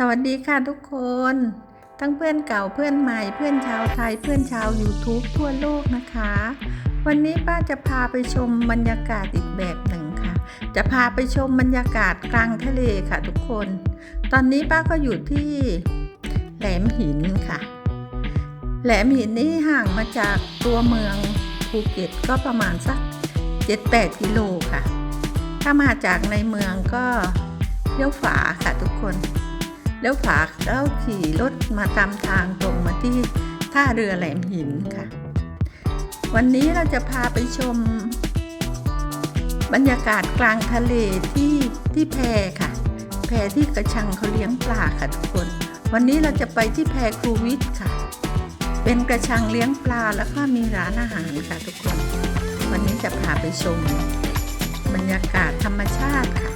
สวัสดีค่ะทุกคน ทั้งเพื่อนเก่าเพื่อนใหม่เพื่อนชาวไทยเพื่อนชาว YouTube ทั่วโลกนะคะ วันนี้ป้าจะพาไปชมบรรยากาศอีกแบบหนึ่งค่ะ จะพาไปชมบรรยากาศกลางทะเลค่ะทุกคน ตอนนี้ป้าก็อยู่ที่แหลมหินค่ะ แหลมหินนี่ห่างมาจากตัวเมืองภูเก็ตก็ประมาณสัก 7-8 กิโลค่ะ ถ้ามาจากในเมืองก็เลี้ยวฝาค่ะทุกคน เลี้ยวฝาแล้วขี่รถมาตามทางตรงมาที่ท่าเรือแหลมหินค่ะ วันนี้เราจะพาไปชม บรรยากาศกลางทะเลที่ที่แพค่ะ แพที่กระชังเขาเลี้ยงปลาค่ะทุกคน วันนี้เราจะไปที่แพครูวิทค่ะ เป็นกระชังเลี้ยงปลาแล้วก็มีร้านอาหารค่ะทุกคน วันนี้จะพาไปชม บรรยากาศธรรมชาติค่ะ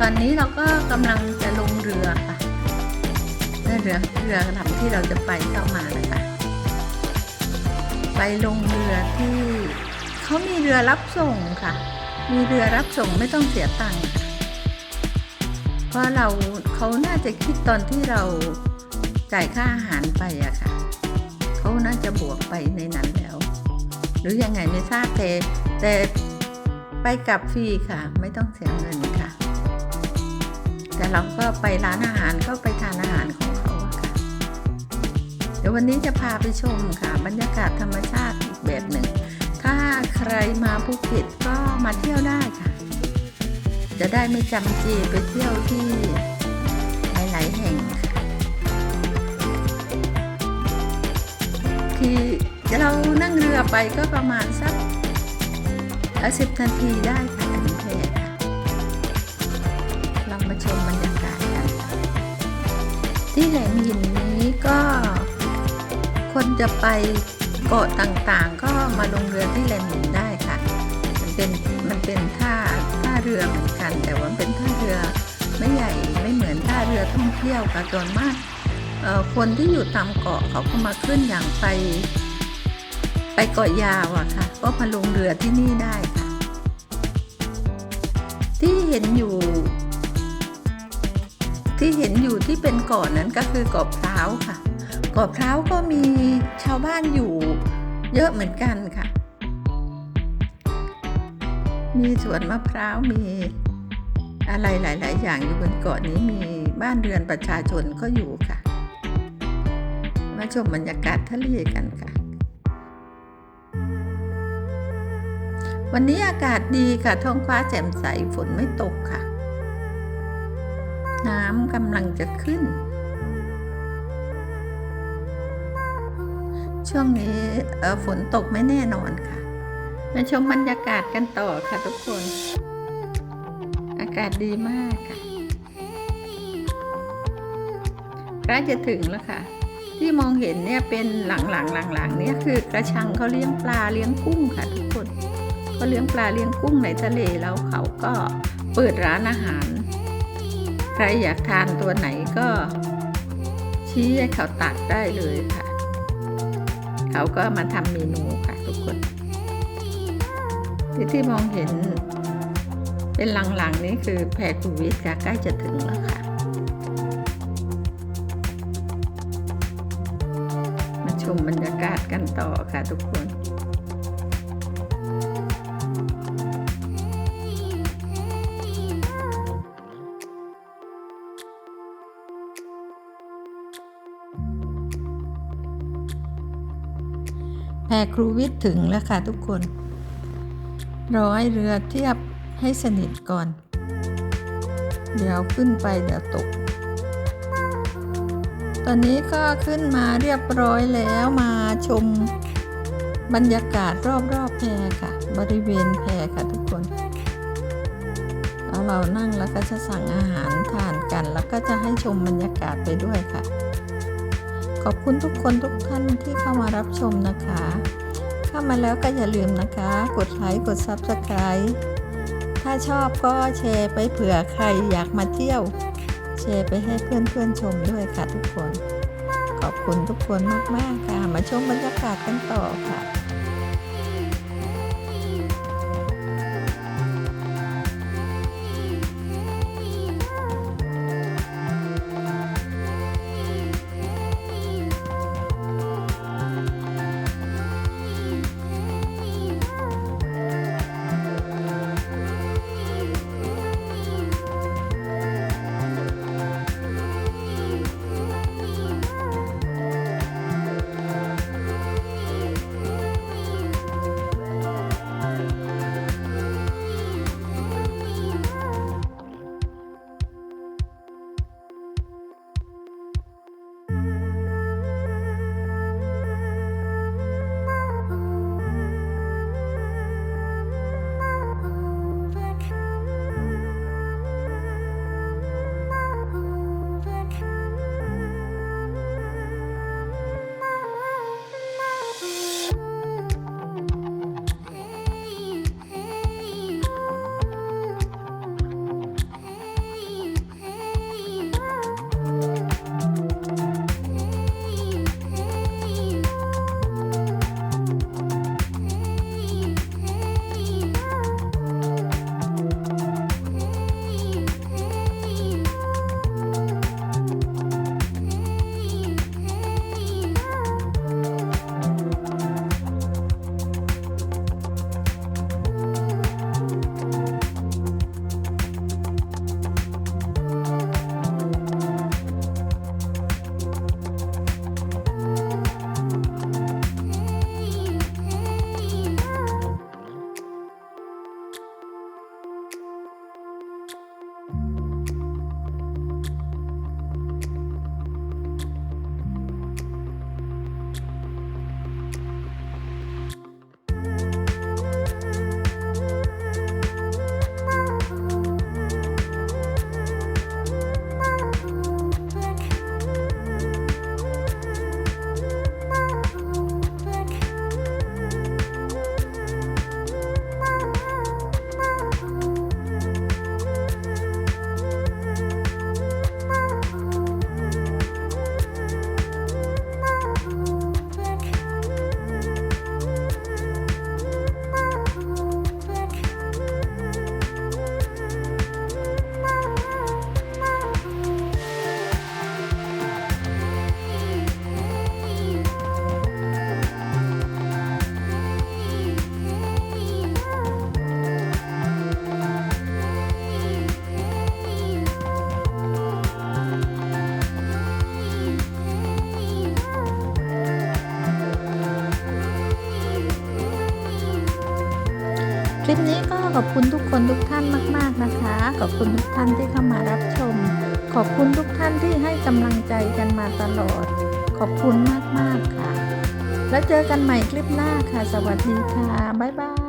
ตอนนี้เราก็กำลังจะลงเรือค่ะเรือเรือลำที่เราจะไปเข้ามานะคะไปลงเรือที่เขามีเรือรับส่งค่ะ มีเรือรับส่งไม่ต้องเสียตังค์เพราะเราเขาน่าจะคิดตอนที่เราจ่ายค่าอาหารไปอะค่ะเขาน่าจะบวกไปในนั้นแล้ว หรือยังไงไม่ทราบแต่แต่ไปกลับฟรีค่ะ ไม่ต้องเสียเงินค่ะ แต่เราก็ไปร้านอาหารก็ไปทานอาหารของเขาค่ะ เดี๋ยววันนี้จะพาไปชมค่ะ บรรยากาศธรรมชาติอีกแบบหนึ่ง ถ้าใครมาภูเก็ตก็มาเที่ยวได้ค่ะ จะได้ไม่จำจีไปเที่ยวที่หลายๆแห่งค่ะคือเรานั่งเรือไปก็ประมาณสักสิบนาทีได้ มาชมบรรยากาศกัน ที่แหลมหินนี้ก็คนจะไปเกาะต่างๆ ก็มาลงเรือที่แหลมหินได้ค่ะ มันเป็นมันเป็นท่าท่าเรือเหมือนกัน แต่ว่าเป็นท่าเรือไม่ใหญ่ไม่เหมือนท่าเรือท่องเที่ยวค่ะส่วนมากคนที่อยู่ตามเกาะเขาก็มาขึ้นอย่างไป ไปเกาะยาวอะค่ะ ก็มาลงเรือที่นี่ได้ค่ะ ที่เห็นอยู่ ที่เห็นอยู่ที่เป็นเกาะนั้นก็คือเกาะพร้าวค่ะเกาะพร้าวก็มีชาวบ้านอยู่เยอะเหมือนกันค่ะ มีสวนมะพร้าวมีอะไรหลาย ๆ อย่างอยู่บนเกาะนี้มีบ้านเรือนประชาชนก็อยู่ค่ะ มาชมบรรยากาศทะเลกันค่ะ วันนี้อากาศดีค่ะท้องฟ้าแจ่มใสฝนไม่ตกค่ะ น้ำกำลังจะขึ้น ช่วงนี้ฝนตกไม่แน่นอนค่ะ มาชมบรรยากาศกันต่อค่ะทุกคน อากาศดีมากค่ะใกล้จะถึงแล้วค่ะ ที่มองเห็นเนี่ยเป็นหลังๆหลังๆเนี่ยคือกระชังเขาเลี้ยงปลาเลี้ยงกุ้งค่ะทุกคนเขาเลี้ยงปลาเลี้ยงกุ้งในทะเลแล้วเขาก็เปิดร้านอาหาร ใครอยากทานตัวไหนก็ ชี้ให้เขาตักได้เลยค่ะ เขาก็มาทำเมนูค่ะทุกคน ที่ที่มองเห็น เป็นหลังๆนี้คือแพรคูวิทค่ะใกล้จะถึงแล้วค่ะมาชมบรรยากาศกันต่อค่ะทุกคน แพรครูวิทย์ถึงแล้วค่ะทุกคนรอให้เรือเทียบให้สนิทก่อน เดี๋ยวขึ้นไปเดี๋ยวตก ตอนนี้ก็ขึ้นมาเรียบร้อยแล้วมาชมบรรยากาศรอบๆแพค่ะ บริเวณแพค่ะทุกคนแล้วเรานั่งแล้วก็จะสั่งอาหารทานกัน แล้วก็จะให้ชมบรรยากาศไปด้วยค่ะ ขอบคุณทุกคนทุกท่านที่เข้ามารับชมนะคะ เข้ามาแล้วก็อย่าลืมนะคะ กดไลค์กด Subscribe ถ้าชอบก็แชร์ไปเผื่อใครอยากมาเที่ยว แชร์ไปให้เพื่อนๆชมด้วยค่ะทุกคน ขอบคุณทุกคนมากๆค่ะ มาชมบรรยากาศกันต่อค่ะ คลิปนี้ก็ขอบคุณทุกคนทุกท่านมาก ๆนะคะ ขอบคุณทุกท่านที่เข้ามารับชม ขอบคุณทุกท่านที่ให้กำลังใจกันมาตลอด ขอบคุณมาก ๆ ค่ะ แล้วเจอกันใหม่คลิปหน้าค่ะ สวัสดีค่ะ บ๊ายบาย